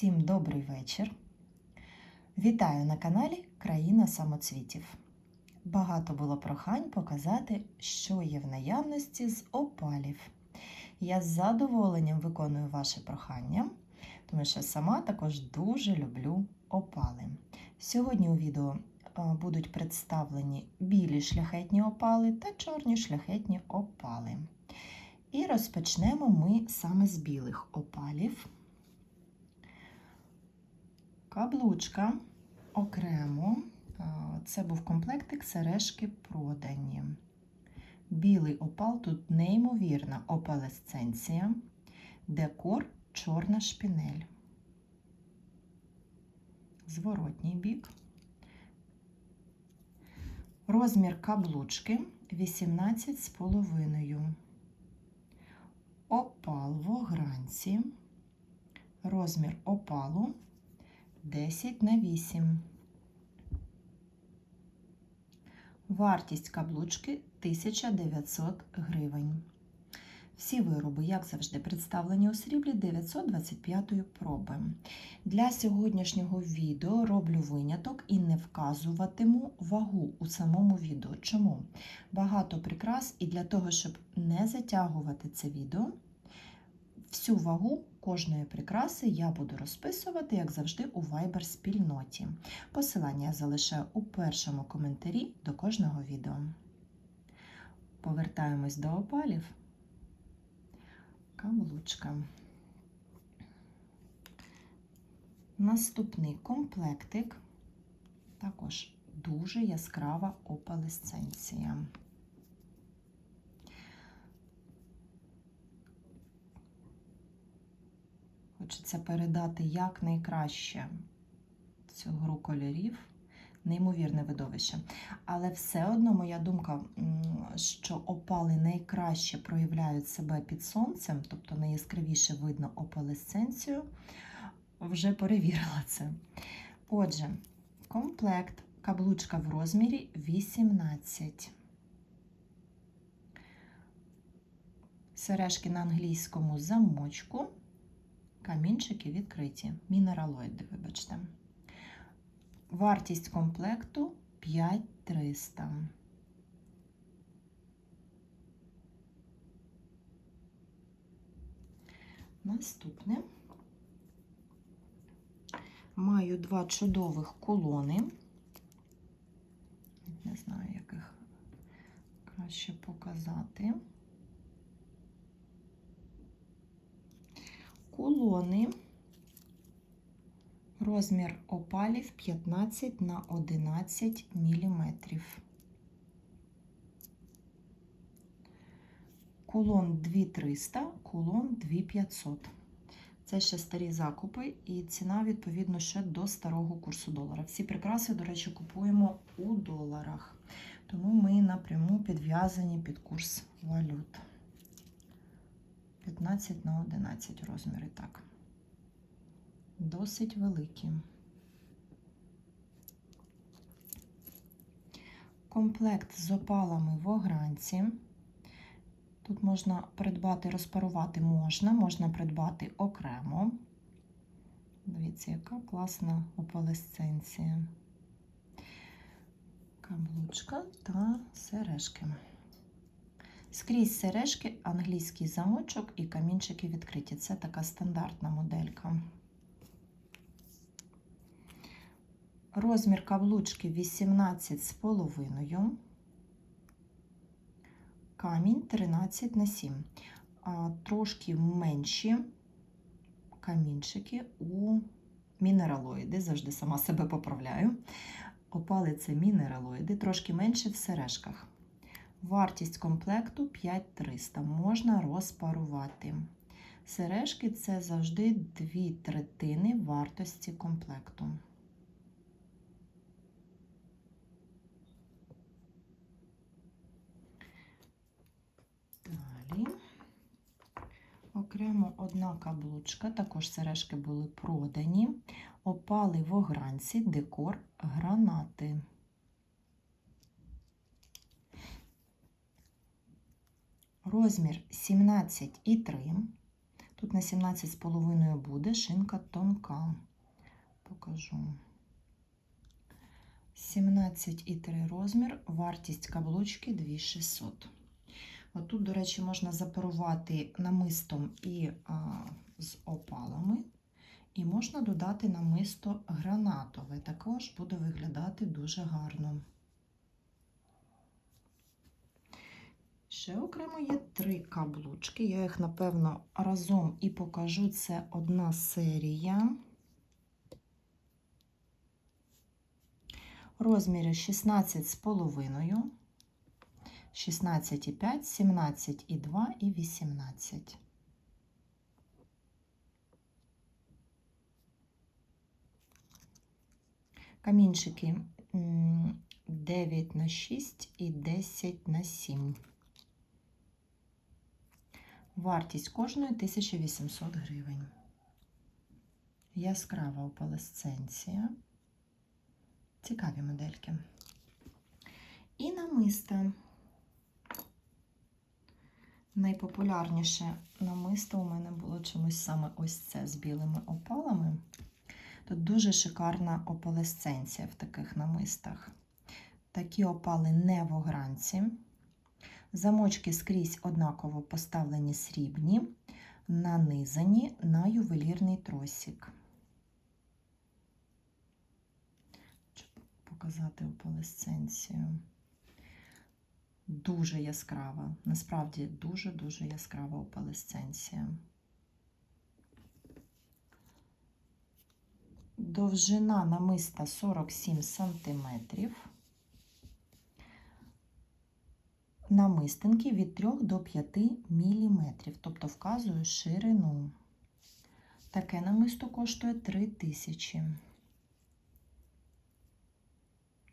Всім добрий вечір. Вітаю на каналі Країна самоцвітів. Багато було прохань показати, що є в наявності з опалів. Я з задоволенням виконую ваше прохання, тому що сама також дуже люблю опали. Сьогодні у відео е, будуть представлені білі шляхетні опали та чорні шляхетні опали. І розпочнемо ми саме з білих опалів. Каблучка окремо. Це був комплектик сережки продані. Білий опал тут неймовірна опалесценція, декор чорна шпінель. Зворотній бік. Розмір каблучки 18,5. Опал в огранці. Розмір опалу 10 на 8. Вартість каблучки 1900 гривень. Всі вироби, як завжди, представлені у сріблі 925 проби. Для сьогоднішнього відео роблю виняток і не вказуватиму вагу у самому відео. Чому? Багато прикрас, і для того, щоб не затягувати це відео, всю вагу кожної прикраси я буду розписувати, як завжди, у Viber спільноті. Посилання я залишаю у першому коментарі до кожного відео. Повертаємось до опалів. Каблучка. Наступний комплектик, також дуже яскрава опалесценція. Хочеться передати якнайкраще цю гру кольорів, неймовірне видовище. Але все одно моя думка, що опали найкраще проявляють себе під сонцем, тобто найяскравіше видно опалесценцію, вже перевірила це. Отже, комплект, каблучка в розмірі 18. Сережки на англійському замочку камінчики відкриті, мінералоїди, вибачте. Вартість комплекту 5300. Наступне маю два чудових колони. Не знаю, як їх краще показати. Кулони, розмір опалів 15 на 11 мм. Кулон 2300, кулон 2500. Це ще старі закупи, і ціна, відповідно, ще до старого курсу долара. Всі прикраси, до речі, купуємо у доларах. Тому ми напряму підв'язані під курс валют. 15 на 11 розміри, так. Досить великі. Комплект з опалами в огранці. Тут можна придбати, розпарувати можна, можна придбати окремо. Дивіться, яка класна опалесценція. Каблучка та сережки. Скрізь сережки, англійський замочок і камінчики відкриті. Це така стандартна моделька. Розмір каблучки 18,5. Камінь 13 на 7. Трошки менші камінчики у мінералоїди. Завжди сама себе поправляю. Опали це мінералоїди, трошки менше в сережках. Вартість комплекту 5300 можна розпарувати. Сережки це завжди дві третини вартості комплекту. Далі окремо одна каблучка, також сережки були продані, опали в огранці, декор гранати. Розмір 17,3. Тут на 17,5 буде шинка тонка. Покажу. 17,3 розмір, вартість каблучки 2600. Отут, до речі, можна запарувати намистом і а, з опалами, і можна додати намисто гранатове. Також буде виглядати дуже гарно. Ще окремо є три каблучки. Я їх, напевно, разом і покажу. Це одна серія. Розміри 16,5, 16,5, 17,2 і 18. Камінчики 9 на 6 і 10 на 7. Вартість кожної 1800 гривень. Яскрава опалесценція. Цікаві модельки. І намиста. Найпопулярніше намисто у мене було чомусь саме ось це з білими опалами. Тут дуже шикарна опалесценція в таких намистах. Такі опали не в огранці. Замочки скрізь однаково поставлені срібні, нанизані на ювелірний тросик. Щоб показати опалесценцію. Дуже яскрава, насправді дуже-дуже яскрава опалесценція. Довжина намиста 47 сантиметрів. Намистинки від 3 до 5 мм, тобто вказую ширину. Таке намисто коштує 3 тисячі.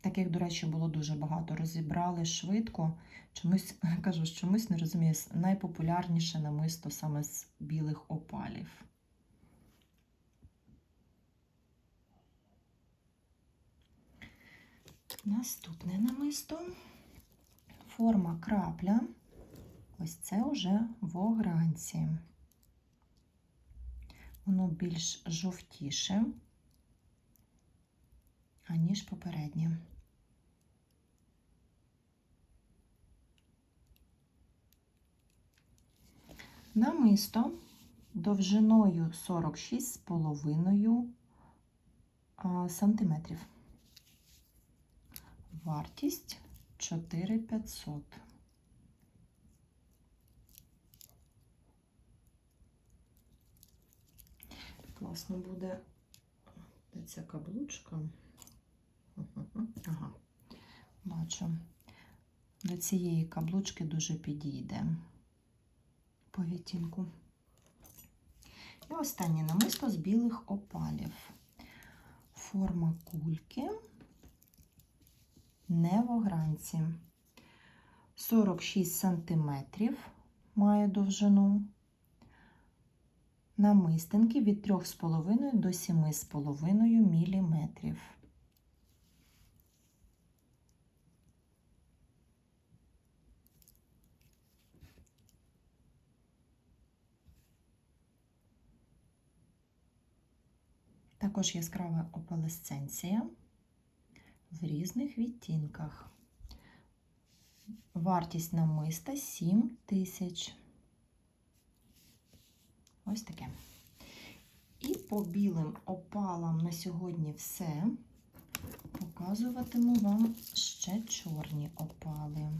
Таких, до речі, було дуже багато. Розібрали швидко. Чомусь, кажу, чомусь не розумію, найпопулярніше намисто саме з білих опалів. Наступне намисто форма крапля, ось це вже в огранці. Воно більш жовтіше, аніж попереднє. Намисто довжиною 46,5 сантиметрів. Вартість 4500. Класно буде де ця каблучка. Ага, бачу. До цієї каблучки дуже підійде по відтінку. І останнє намисто з білих опалів. Форма кульки не в огранці. 46 сантиметрів має довжину. Намистинки від 3,5 до 7,5 міліметрів. Також яскрава опалесценція в різних відтінках. Вартість намиста 7 тисяч. Ось таке. І по білим опалам на сьогодні все. Показуватиму вам ще чорні опали.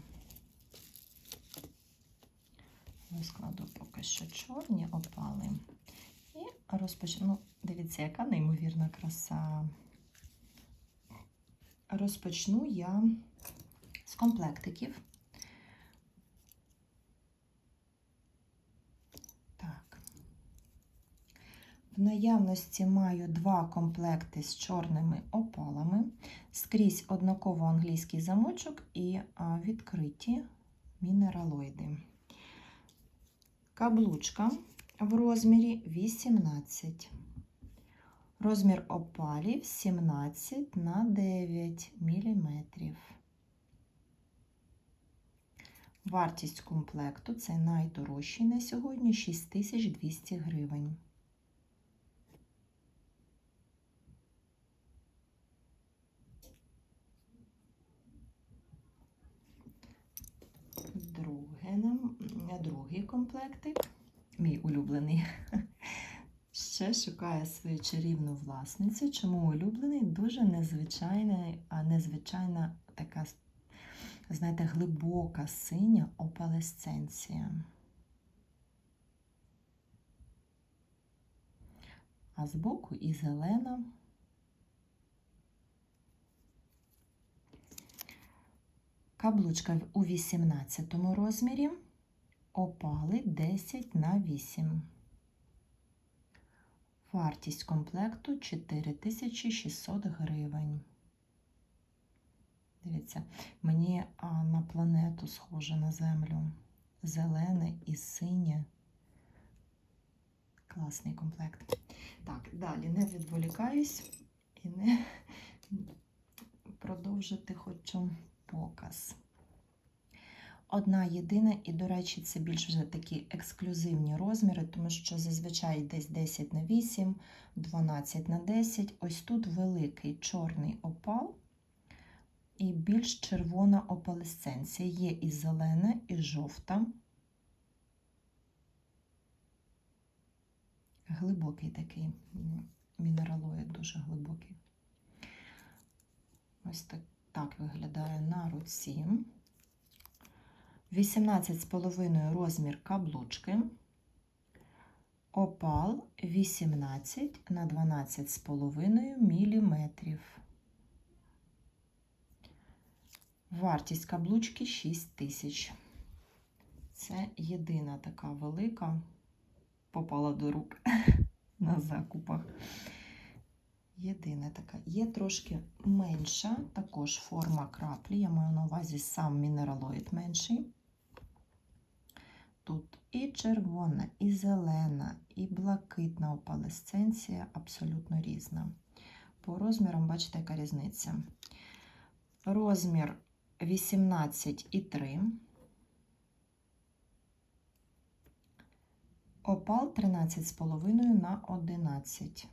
Розкладу поки що чорні опали. І розпочну. Ну, дивіться, яка неймовірна краса. Розпочну я з комплектиків. Так. В наявності маю два комплекти з чорними опалами, скрізь однаково англійський замочок і відкриті мінералоїди. Каблучка в розмірі 18. Розмір опалів 17 на 9 мм. Вартість комплекту це найдорожчий на сьогодні 6200 гривень. Друге, другий комплектик, мій улюблений. Ще шукає свою чарівну власницю. Чому улюблений? Дуже незвичайна, а незвичайна така, знаєте, глибока синя опалесценція. А збоку і зелена. Каблучка у 18 розмірі, опали 10 на 8. Вартість комплекту 4600 гривень. Дивіться, мені на планету схоже на землю. Зелене і синє. Класний комплект. Так, далі не відволікаюсь і не продовжити хочу показ. Одна єдина, і, до речі, це більш вже такі ексклюзивні розміри, тому що зазвичай десь 10 на 8, 12 на 10. Ось тут великий чорний опал і більш червона опалесценція. Є і зелена, і жовта. Глибокий такий мінералоїд, дуже глибокий. Ось так, так виглядає на руці. 18,5 розмір каблучки. Опал 18 на 12,5 мм. Вартість каблучки 6 тисяч. Це єдина така велика, попала до рук на закупах. Єдина така. Є трошки менша, також форма краплі. Я маю на увазі сам мінералоїд менший. І червона, і зелена, і блакитна опалесценція абсолютно різна. По розмірам, бачите, яка різниця. Розмір 18,3. Опал 13,5 на 11.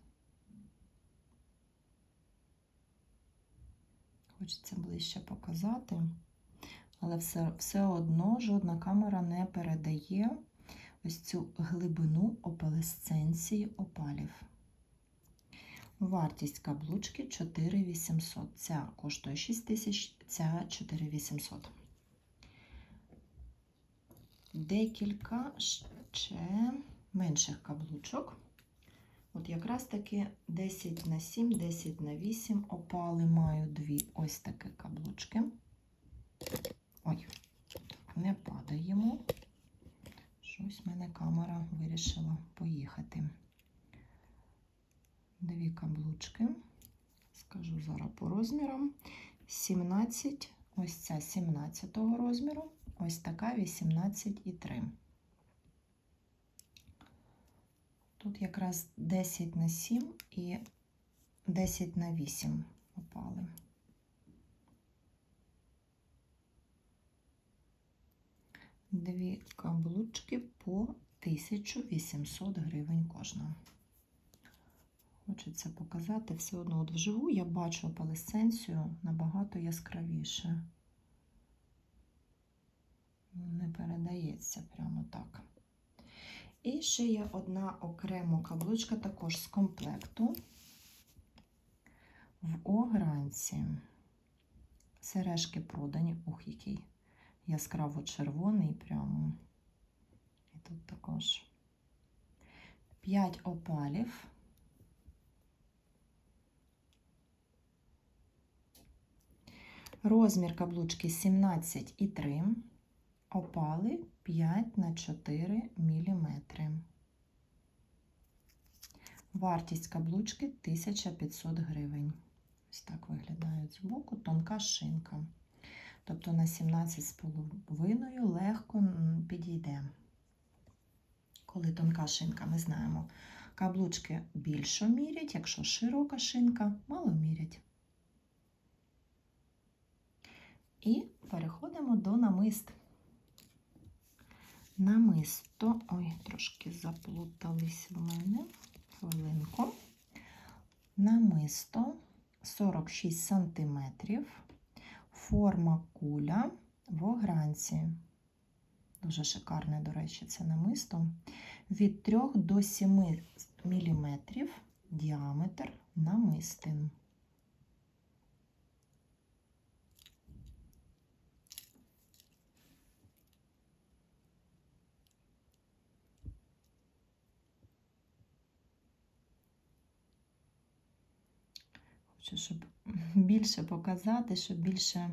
Хочеться ближче показати, але все, все одно жодна камера не передає ось цю глибину опалесценції опалів. Вартість каблучки 4800. Ця коштує 6 тисяч, ця 4800. Декілька ще менших каблучок. От якраз таки 10 на 7, 10 на 8 опали маю дві ось такі каблучки. Ой, не падаємо. Щось мене камера вирішила поїхати. Дві каблучки. Скажу зараз по розмірам. 17, ось ця 17 розміру, ось така 18,3. Тут якраз 10 на 7 і 10 на 8 опали. Дві каблучки по 1800 гривень кожна. Хочеться показати все одно от вживу я бачу опалесценцію набагато яскравіше. Не передається прямо так. І ще є одна окрема каблучка, також з комплекту в огранці. Сережки продані, ух, який яскраво червоний прямо. І тут також 5 опалів. Розмір каблучки 17,3, опали 5 на 4 мм. Вартість каблучки 1500 гривень. Ось так виглядають збоку, тонка шинка. Тобто на 17,5 легко підійде. Коли тонка шинка, ми знаємо, каблучки більше мірять, якщо широка шинка, мало мірять. І переходимо до намист. Намисто, ой, трошки заплутались в мене. Хвилинку. Намисто 46 см. Форма куля в огранці. Дуже шикарне, до речі, це намисто. Від 3 до 7 мм діаметр намистин. Хочу, щоб більше показати, щоб більше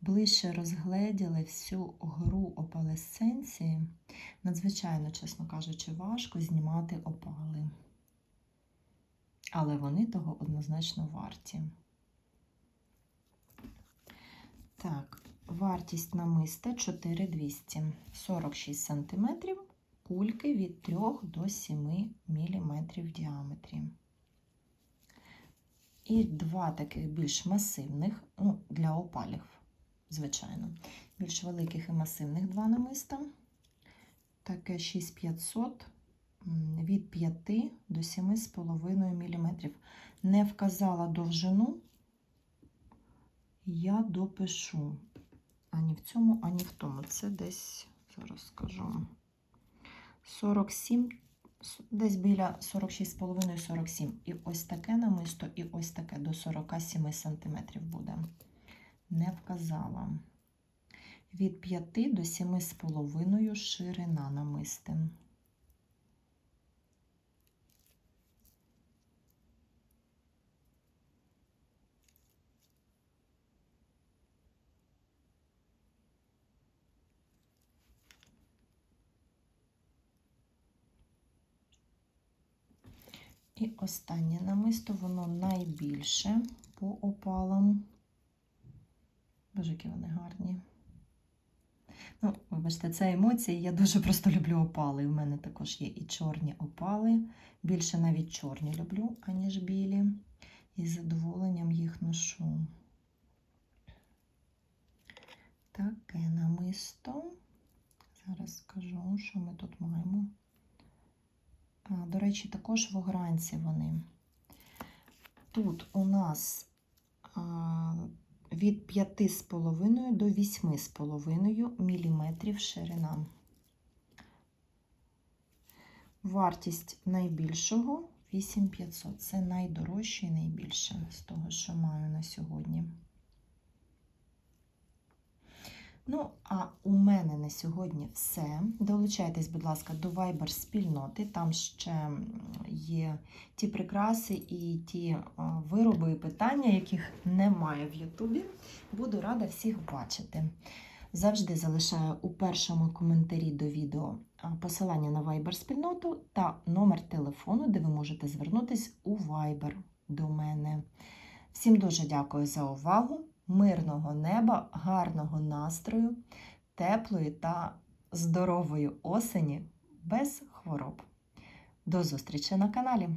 ближче розгледіли всю гру опалесценції. Надзвичайно, чесно кажучи, важко знімати опали. Але вони того однозначно варті. Так, вартість намиста 4200, 46 см, кульки від 3 до 7 мм в діаметрі. І два таких більш масивних, ну, для опалів, звичайно, більш великих і масивних два намиста. Таке 6500 від 5 до 7,5 мм. Не вказала довжину, я допишу ані в цьому, ані в тому. Це десь, зараз скажу, 47 десь біля 46,5-47. І ось таке намисто, і ось таке до 47 см буде. Не вказала. Від 5 до 7,5 ширина намистин. І останнє намисто, воно найбільше по опалам. Боже, які вони гарні. Ну, вибачте, це емоції. Я дуже просто люблю опали. У мене також є і чорні опали. Більше навіть чорні люблю, аніж білі. І з задоволенням їх ношу. Таке намисто. Зараз скажу, що ми тут маємо. До речі, також в огранці вони. Тут у нас від 5,5 до 8,5 мм ширина. Вартість найбільшого 8500. Це найдорожче і найбільше з того, що маю на сьогодні. Ну, а у мене на сьогодні все. Долучайтесь, будь ласка, до Viber спільноти. Там ще є ті прикраси і ті вироби і питання, яких немає в Ютубі. Буду рада всіх бачити. Завжди залишаю у першому коментарі до відео посилання на Viber спільноту та номер телефону, де ви можете звернутися у Viber до мене. Всім дуже дякую за увагу! Мирного неба, гарного настрою, теплої та здорової осені без хвороб. До зустрічі на каналі!